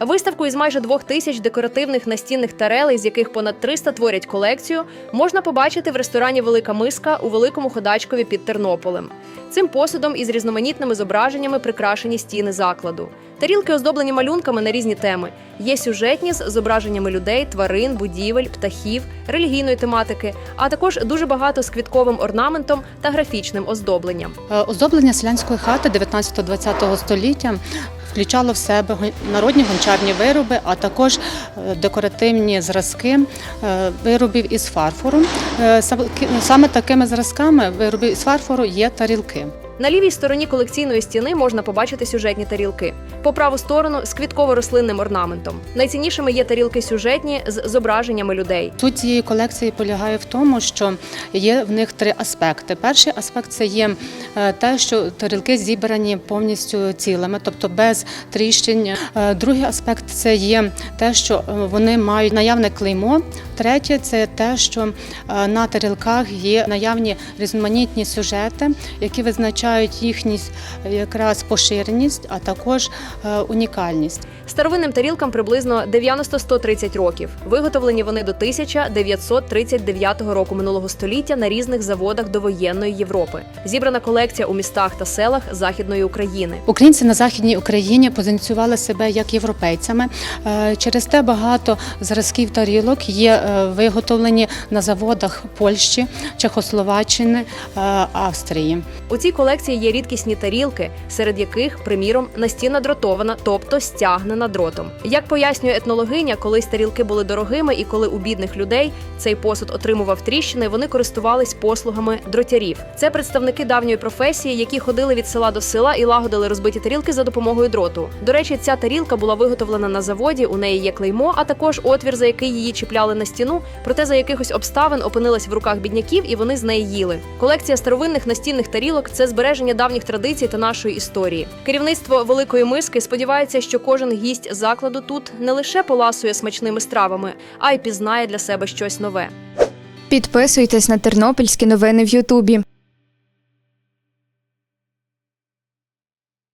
Виставку із майже двох тисяч декоративних настінних тарелей, з яких понад 300 творять колекцію, можна побачити в ресторані Велика Миска у Великому Ходачкові під Тернополем. Цим посудом із різноманітними зображеннями прикрашені стіни закладу. Тарілки оздоблені малюнками на різні теми. Є сюжетні з зображеннями людей, тварин, будівель, птахів, релігійної тематики, а також дуже багато з квітковим орнаментом та графічним оздобленням. Е, Оздоблення селянської хати 19-20 століття включало в себе народні гончарні вироби, а також е, декоративні зразки е, виробів із фарфору. Е, Саме такими зразками виробів із фарфору є тарілки. На лівій стороні колекційної стіни можна побачити сюжетні тарілки. По праву сторону з квітково-рослинним орнаментом. Найціннішими є тарілки сюжетні з зображеннями людей. Суть цієї колекції полягає в тому, що є в них три аспекти. Перший аспект це є е, те, що тарілки зібрані повністю цілими, тобто без тріщин. Е, Другий аспект це є те, що е, вони мають наявне клеймо. Третє це те, що на тарілках є наявні різноманітні сюжети, які визначають їхню е, якраз поширеність, а також е, унікальність. Старовинним тарілкам приблизно 90-130 років. Виготовлені вони до 1939 року минулого століття на різних заводах довоєнної Європи. Зібрана колекція у містах та селах Західної України. Українці на західній Україні позиціонували себе як європейцями. Е, Через те багато зразків тарілок є е, виготовлені на заводах Польщі, Чехословаччини, Австрії. У цій колекції є рідкісні тарілки, серед яких, приміром, настінна дротована, тобто стягнена дротом. Як пояснює етнологиня, колись тарілки були дорогими, і коли у бідних людей цей посуд отримував тріщини, вони користувались послугами дротярів. Це представники давньої професії, які ходили від села до села і лагодили розбиті тарілки за допомогою дроту. До речі, ця тарілка була виготовлена на заводі. У неї є клеймо, а також отвір, за який її чіпляли на стіну. Проте за якихось обставин опинилась в руках бідняків, і вони з неї їли. Колекція старовинних настінних тарілок це збереження давніх традицій та нашої історії. Керівництво великої миски сподівається, що кожен гість закладу тут не лише поласує смачними стравами, а й пізнає для себе щось нове. Підписуйтесь на тернопільські новини в Ютубі.